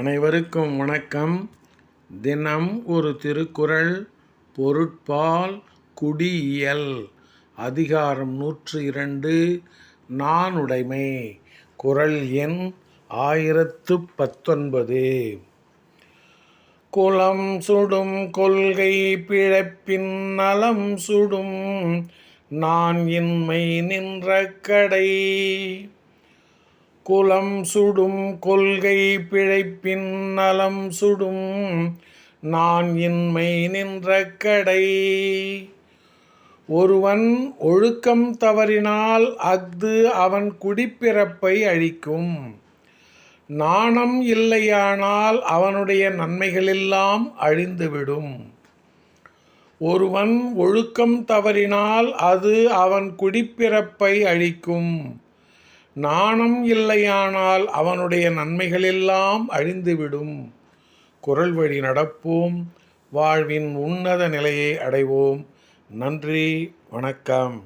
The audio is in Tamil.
அனைவருக்கும் வணக்கம். தினம் ஒரு திருக்குறள் பொருட்பால் குடியியல் அதிகாரம் நூற்று இரண்டு நானுடைமை குறள் எண் ஆயிரத்து பத்தொன்பது. குலம் சுடும் கொள்கை பிழப்பின் நலம் சுடும் நான் இன்மை நின்ற கடை. குலம் சுடும் கொள்கை பிழைப்பின் நலம் சுடும் நான் இன்மை நின்ற கடை. ஒருவன் ஒழுக்கம் தவறினால் அஃது அவன் குடிப்பிறப்பை அழிக்கும். நாணம் இல்லையானால் அவனுடைய நன்மைகளெல்லாம் அழிந்துவிடும். ஒருவன் ஒழுக்கம் தவறினால் அது அவன் குடிப்பிறப்பை அழிக்கும். நாணம் இல்லையானால் அவனுடைய நன்மைகளெல்லாம் அழிந்துவிடும். குரல் வழி நடப்போம். வாழ்வின் உன்னத நிலையை அடைவோம். நன்றி. வணக்கம்.